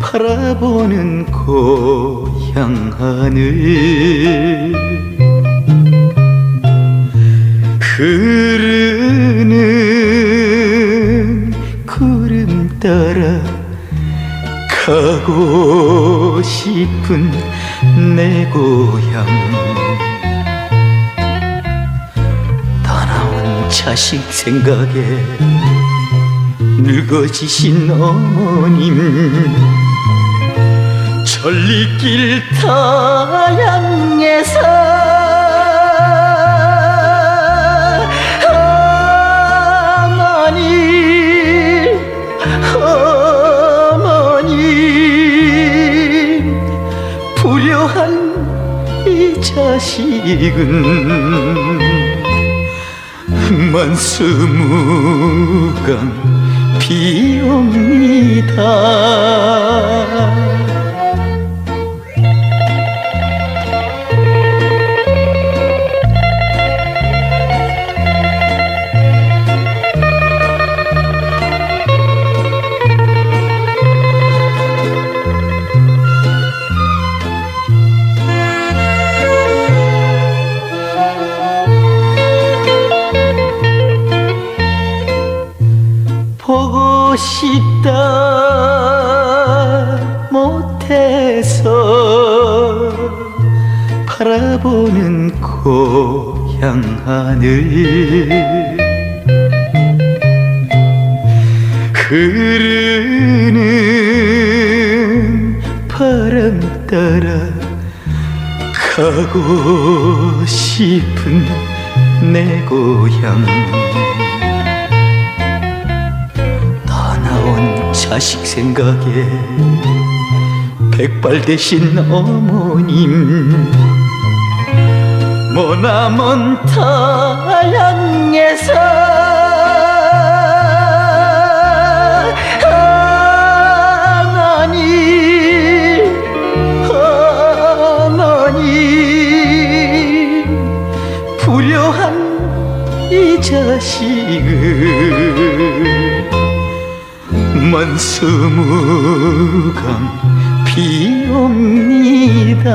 바라보는 그 고향 하늘. 흐르는 구름 따라 가고 싶은 내 고향. 떠나온 자식 생각에 늙어지신 어머님 천리길 타양에서 어머니 어머니 불효한 이 자식은 만수무강 비옵니다 싶다 못해서 바라보는 고향 하늘. 흐르는 바람 따라 가고 싶은 내 고향 자식 생각에 백발 대신 어머님. 머나먼 타양에서 어머니 어머니 불효한 이 자식을 만수무강 비옵니다